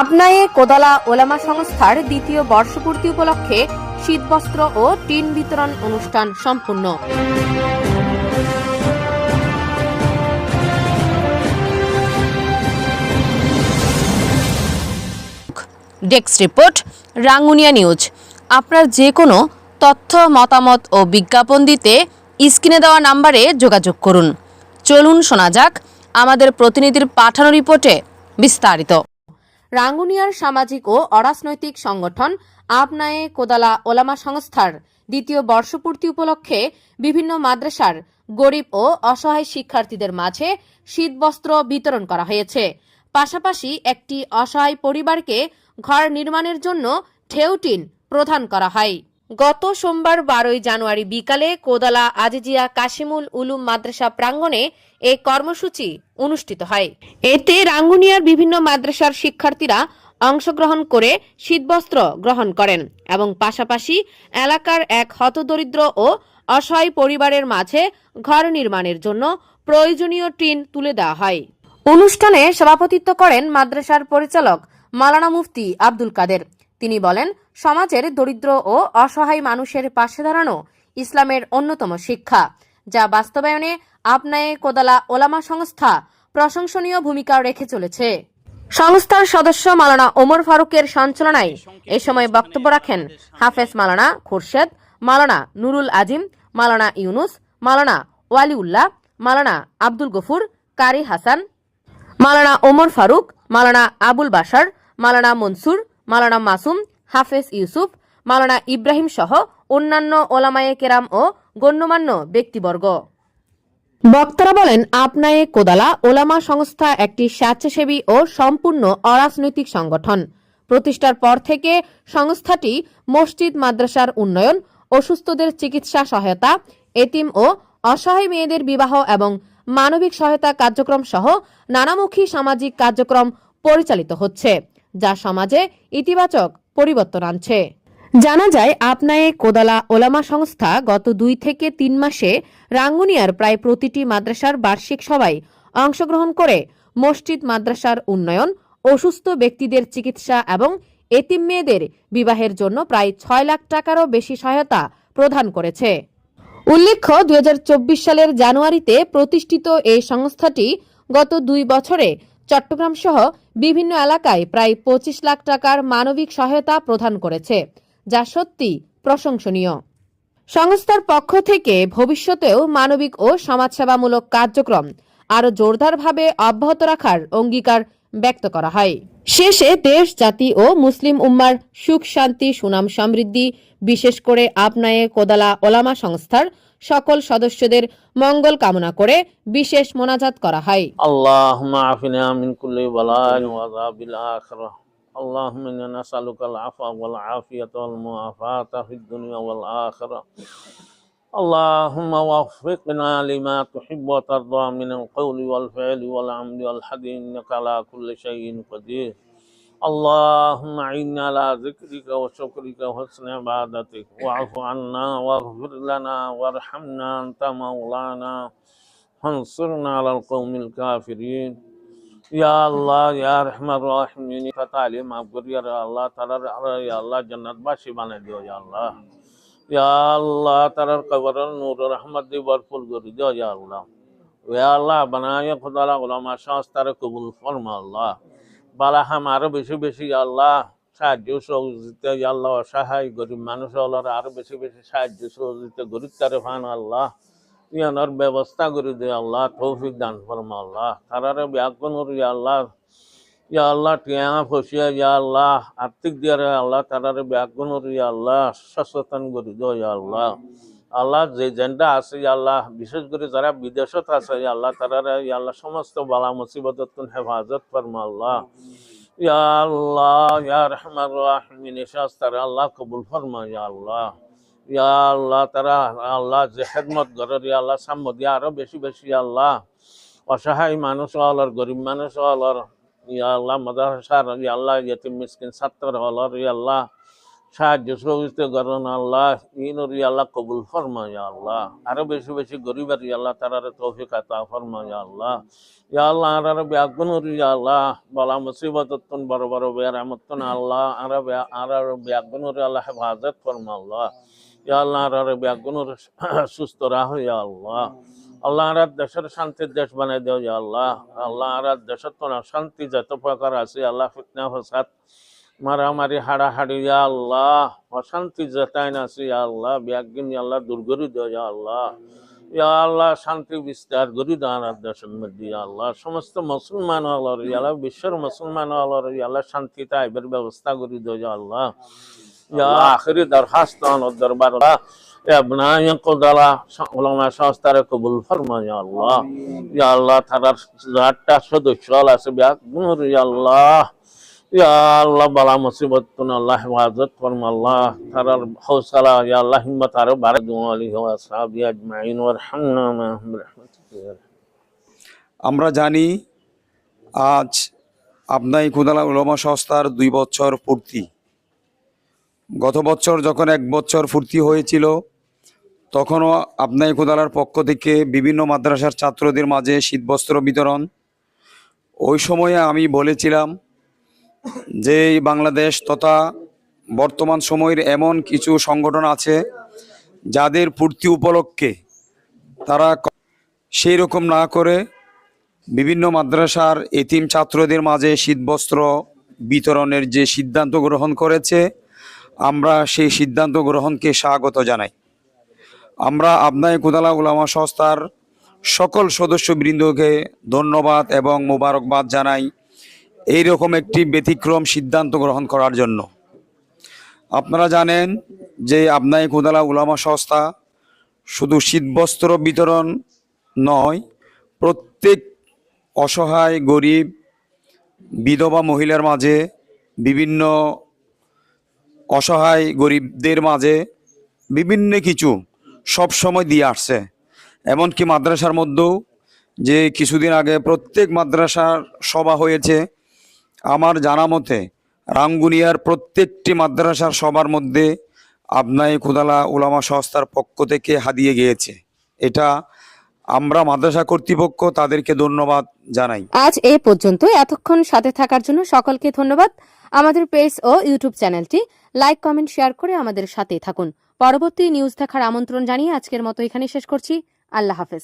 আপনায়ে কোদালা ওলামা সংস্থার দ্বিতীয় বর্ষপূর্তি উপলক্ষে শীতবস্ত্র ও টিন বিতরণ অনুষ্ঠান সম্পূর্ণ। Desk report, Rangunia news. আপনার যে কোনো তথ্য, মতামত ও বিজ্ঞাপন দিতে স্ক্রিনে দেওয়া নাম্বারে যোগাযোগ করুন। চলুন শোনা যাক আমাদের প্রতিনিধির পাঠানো রিপোর্টে বিস্তারিত। রাঙ্গুনিয়ার সামাজিক ও অরাজনৈতিক সংগঠন আপনায়ে কোদালা ওলামা সংস্থার দ্বিতীয় বর্ষপূর্তি উপলক্ষে বিভিন্ন মাদ্রাসার গরিব ও অসহায় শিক্ষার্থীদের মাঝে শীতবস্ত্র বিতরণ করা হয়েছে। পাশাপাশি একটি অসহায় পরিবারকে ঘর নির্মাণের জন্য ঠেউটিন প্রদান করা হয়। গত সোমবার বারোই জানুয়ারি বিকালে কোদালা, আজিজিয়া, কাশিমুল, উলুম মাদ্রাসা প্রাঙ্গণে এই কর্মসূচি অনুষ্ঠিত হয়। এতে রাঙ্গুনিয়ার বিভিন্ন মাদ্রাসার শিক্ষার্থীরা অংশগ্রহণ করে শীতবস্ত্র গ্রহণ করেন এবং পাশাপাশি এলাকার এক হতদরিদ্র ও অসহায় পরিবারের মাঝে ঘর নির্মাণের জন্য প্রয়োজনীয় টিন তুলে দেওয়া হয়। অনুষ্ঠানে সভাপতিত্ব করেন মাদ্রাসার পরিচালক মালানা মুফতি আব্দুল কাদের। তিনি বলেন, সমাজের দরিদ্র ও অসহায় মানুষের পাশে দাঁড়ানো ইসলামের অন্যতম শিক্ষা, যা বাস্তবায়নে আপনায়ে কোদালা ওলামা সংস্থা প্রশংসনীয় ভূমিকা রেখে চলেছে। সংস্থার সদস্য মালানা ওমর ফারুকের সঞ্চালনায় এ সময় বক্তব্য রাখেন হাফেজ মালানা খুরশেদ, মালানা নুরুল আজিম, মালানা ইউনুস, মালানা ওয়ালিউল্লাহ, মালানা আব্দুল গফুর, কারি হাসান, মালানা ওমর ফারুক, মালানা আবুল বাশার, মালানা মনসুর মালানা মাসুম, হাফেজ ইউসুফ, মালানা ইব্রাহিম সহ অন্যান্য ওলামায়ে কেরাম ও গণ্যমান্য ব্যক্তিবর্গ। বক্তারা বলেন, আপনায়ে কোদালা ওলামা সংস্থা একটি স্বেচ্ছাসেবী ও সম্পূর্ণ অরাজনৈতিক সংগঠন। প্রতিষ্ঠার পর থেকে সংস্থাটি মসজিদ, মাদ্রাসার উন্নয়ন, অসুস্থদের চিকিৎসা সহায়তা, এতিম ও অসহায় মেয়েদের বিবাহ এবং মানবিক সহায়তা কার্যক্রম সহ নানামুখী সামাজিক কার্যক্রম পরিচালিত হচ্ছে। যা সমাজে ইতিবাচক পরিবর্তন আনছে। জানা যায় আপনায়ে কোদালা ওলামা সংস্থা গত দুই থেকে তিন মাসে রাঙ্গুনিয়ার প্রায় প্রতিটি মাদ্রাসার বার্ষিক সভায় অংশগ্রহণ করে মসজিদ মাদ্রাসার উন্নয়ন অসুস্থ ব্যক্তিদের চিকিৎসা এবং এতিম মেয়েদের বিবাহের জন্য প্রায় ছয় লাখ টাকারও বেশি সহায়তা প্রদান করেছে। উল্লেখ্য দুই হাজার চব্বিশ সালের জানুয়ারিতে প্রতিষ্ঠিত এই সংস্থাটি গত দুই বছরে চট্টগ্রাম সহ বিভিন্ন এলাকায় প্রায় পঁচিশ লাখ টাকার মানবিক সহায়তা প্রদান করেছে, যা সত্যি প্রশংসনীয়। সংস্থার পক্ষ থেকে ভবিষ্যতেও মানবিক ও সমাজসেবামূলক কার্যক্রম আরও জোরদারভাবে অব্যাহত রাখার অঙ্গীকার ব্যক্ত করা হয়। শেষে দেশ, জাতি ও মুসলিম উম্মার সুখ, শান্তি, সুনাম সমৃদ্ধি, বিশেষ করে আপনায়ে কোদালা ওলামা সংস্থার সকল সদস্যদের মঙ্গল কামনা করে বিশেষ মোনাজাত করা হয়। আল্লাহুম্মা আফিনা মিন কুল্লি বালাইন ওয়া আযাবিল আখিরাহ আল্লাহুম্মা ইন্না নাসআলুকাল আফওয়া ওয়াল আফিয়াতা ওয়াল মুআফাতা ফিদ দুনিয়া ওয়াল আখিরাহ اللهم وفقنا لما تحب وترضى من القول والفعل والعمل والحديث إنك على كل شيء قدير. اللهم عنا على ذكرك وشكرك وحسن عبادتك واعف عنا واغفر لنا وارحمنا أنت مولانا. فانصرنا على القوم الكافرين. يا الله يا رحم الراحمين. فتعلم أبقر يا الله ترى يا الله جنة باشي بنا يا الله. আল্লাহ, তারার কবরের নূর রহমত দিয়ে ভরপুর করে দিও ইয়া আল্লাহ। বানায় গোলামা কবুল ফরমা আল্লাহ। বালা হাম আরও বেশি বেশি আল্লাহ, সাহায্য সহযোগিতা আল্লাহ, অসহায় গরিব মানুষ হলার আরও বেশি বেশি সাহায্য সহযোগিতা গরিব তারে ফান আল্লাহ। ইয়ানোর ব্যবস্থা করে দে আল্লাহ, তৌফিক দান ফরমা আল্লাহ। তারারে ব্যাগুন ইয়া আল্লাহ ইয়া আল্লাহ টিয়া ফসিয়া ইয়া আল্লাহ আর্থিক দিয়ারে আল্লাহ তারারে ব্যাগুন ইয়া আল্লাহ সচেতন করে দো আল্লাহ আল্লাহ যে জেন্ডা আছে ইয়া আল্লাহ বিশেষ করে যারা বিদেশত আছে ইয়া আল্লাহ তারারে ইয়া আল্লাহ সমস্ত বালা মুসিবত হেফাজত ফরমা আল্লাহ ইয়া আল্লাহ ইয়া রহমান রাহিমিন তারা আল্লাহ কবুল ফরমা ইয়া আল্লাহ ইয়া আল্লাহ তারা আল্লাহ যে খেদমত ঘরের ইয়া আল্লাহ সাম্য দিয়া আরও বেশি বেশি আল্লাহ অসহায় মানুষ হলর গরিব মানুষ হলর আল্লাহ মাদাসার আল্লাহ ইয়তিম মিসকিন ছাত্র হলর আল্লাহ সাহায্য সহযোগিতা করেন আল্লাহ ইনরি আল্লাহ কবুল ফরমা ইয়া আল্লাহ। আরও বেশি বেশি গরিবের ইয়া আল্লাহ তারারে তৌফিক আতা ফরমা ইয়া আল্লাহ। ইয়া আল্লাহ, আর ব্যাগুনুর ইয়া আল্লাহ। বলা মুসিবতন বড় বড় বেরামতন আল্লাহ। আর আর ব্যাগুনুর আল্লাহ, হেফাজত ফরমা আল্লাহ। ইয়া আল্লাহ সুস্থ রাহ ইয়া আল্লাহ। আল্লাহ রাত দেশের শান্তির দেশ বানাই দেও যায় আল্লাহ। আল্লাহ রাত দেশের তো শান্তি যত প্রকার আছে, আল্লাহ ফিতনা, ফসাদ, মারামারি, হাড়াহাড়ি, ইয়া আল্লাহ। অশান্তি জেতাইন আছে, ইয়া আল্লাহ ব্যাগিন আল্লাহ দুর্গরি দেও যা আল্লাহ। ইয়া আল্লাহ, শান্তি বিস্তার গরি দান দেশের মধ্যে আল্লাহ। সমস্ত মুসলমান আলোর ইয়ালা বিশ্বের মুসলমান আলোর ইয়ালা আল্লাহ শান্তিতে আইবের ব্যবস্থা করি দেওয়া আল্লাহ। ইয়া আখরি দরখাস্ত দরবার আল্লাহ। সংস্থার কবুল আল্লাহ ইয়া আল্লাহ তারার যারটা সদস্য আছে ব্যাগুনুর আল্লাহ ইয়া আল্লাহ বালা মুসিবত আল্লাহ হেফাজত ফরমা আল্লাহ তারার হৌসলা ইয়া আল্লাহ হিম্মত আরও বাড়ে দু আলিহি ওয়া আজমাইন ওয়ারহামনা মা'হুম বিরহমাতিকা ইয়া আমরা জানি আজ আপনাই কুদালা উলমা সংস্থার দুই বছর পূর্তি। গত বছর যখন এক বছর ফুর্তি হয়েছিল তখনও আপনাই কুদালার পক্ষ থেকে বিভিন্ন মাদ্রাসার ছাত্রদের মাঝে শীতবস্ত্র বিতরণ। ওই সময়ে আমি বলেছিলাম যে বাংলাদেশ তথা বর্তমান সময়ের এমন কিছু সংগঠন আছে যাদের পূর্তি উপলক্ষে তারা সেই রকম না করে বিভিন্ন মাদ্রাসার এতিম ছাত্রদের মাঝে শীতবস্ত্র বিতরণের যে সিদ্ধান্ত গ্রহণ করেছে, আমরা সেই সিদ্ধান্ত গ্রহণকে স্বাগত জানাই। আমরা আপনায় কুদালা উলামা সংস্থার সকল সদস্যবৃন্দকে ধন্যবাদ এবং মোবারকবাদ জানাই এই রকম একটি ব্যতিক্রম সিদ্ধান্ত গ্রহণ করার জন্য। আপনারা জানেন যে আপনায় কুদালা উলামা সংস্থা শুধু শীতবস্ত্র বিতরণ নয়, প্রত্যেক অসহায়, গরিব, বিধবা মহিলার মাঝে, বিভিন্ন অসহায় গরিবদের মাঝে বিভিন্ন কিছু সব সময় দিয়ে আসছে। এমনকি মাদ্রাসার মধ্যেও যে কিছুদিন আগে প্রত্যেক মাদ্রাসার সভা হয়েছে, আমার জানা মতে রাঙ্গুনিয়ার প্রত্যেকটি মাদ্রাসার সবার মধ্যে আপনাই কুদালা উলামা সংস্থার পক্ষ থেকে হাদিয়ে গিয়েছে। এটা আমরা মাদ্রাসা কর্তৃপক্ষ তাদেরকে ধন্যবাদ জানাই। আজ এ পর্যন্ত এতক্ষণ সাথে থাকার জন্য সকলকে ধন্যবাদ। আমাদের পেজ ও ইউটিউব চ্যানেলটি লাইক, কমেন্ট, শেয়ার করে আমাদের সাথেই থাকুন। পরবর্তী নিউজ দেখার আমন্ত্রণ জানিয়ে আজকের মতো এখানে শেষ করছি। আল্লাহ হাফেজ।